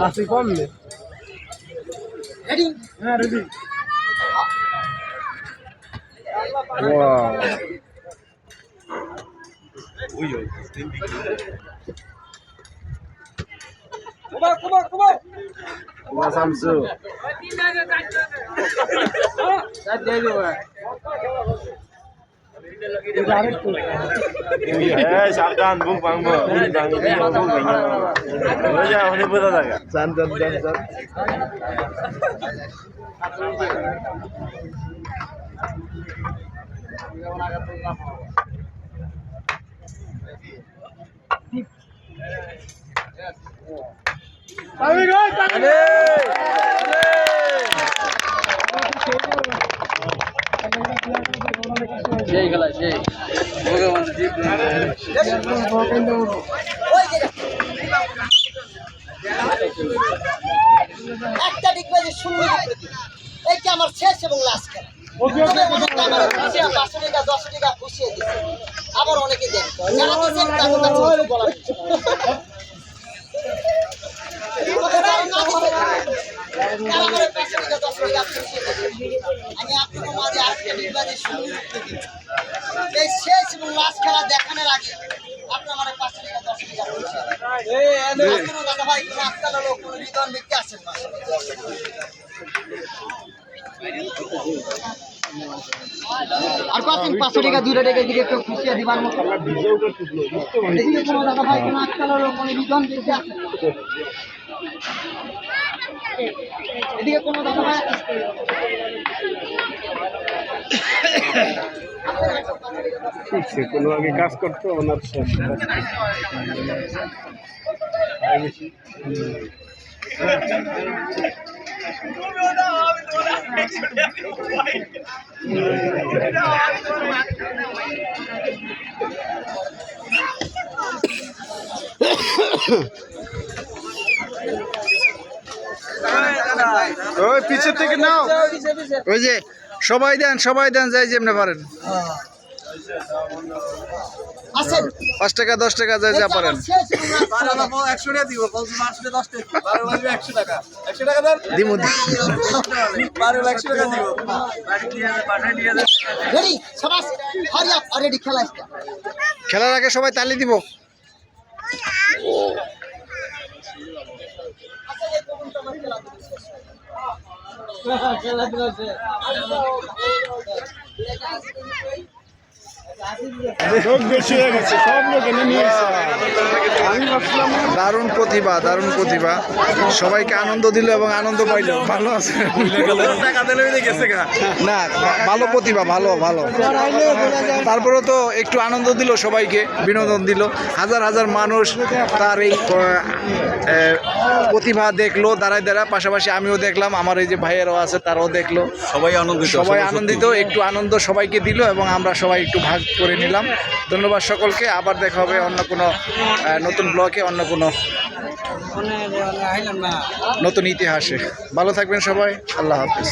আসি কম নে হ্যাঁ রেডি শামসু সাবধান বুক ভাঙবো বুক ভাঙবি জান জান জান সেই খেলা সেই একটা ডিগবাজি শূন্য ডিগবাজি এইটা আমার শেষ এবং লাস্ট খেলা। আবার অনেকে দেন যারা দিচ্ছেন তাদের কাছে কিছু আর কত পাঁচশো টাকা দুইটা টাকা দিকে একটু খুশিয়া দিবার মতো। দাদা ভাই কোনো আক্কাল হলো কোনো বিধান ব্যক্তি আসেন এদিকে কোনো দাদা ভাই? সে কোনো আগে কাজ করতো ওনার ওই পিছে থেকে নাও। ওই যে সবাই দেন সবাই দেন যাই যেমনি পারেন। পাঁচ টাকা দশ টাকা যাই যা পারেন। দিমু খেলার আগে সবাই তালি দিব। লোক দারুণ প্রতিভা দারুণ প্রতিভা। সবাইকে আনন্দ দিল এবং আনন্দ পাইল। ভালো আছে। না ভালো প্রতিভা ভালো ভালো। তারপরে তো একটু আনন্দ দিল সবাইকে বিনোদন দিল। হাজার হাজার মানুষ তার এই প্রতিভা দেখল দাঁড়ায় দাঁড়া পাশাপাশি আমিও দেখলাম আমার এই যে ভাইয়েরাও আছে তারাও দেখল। সবাই আনন্দিত সবাই আনন্দিত একটু আনন্দ সবাইকে দিল এবং আমরা সবাই একটু ভাগ করে নিলাম। ধন্যবাদ সকলকে। আবার দেখা হবে অন্য কোনো নতুন ব্লকে অন্য কোনো নতুন ইতিহাসে। ভালো থাকবেন সবাই। আল্লাহ হাফিজ।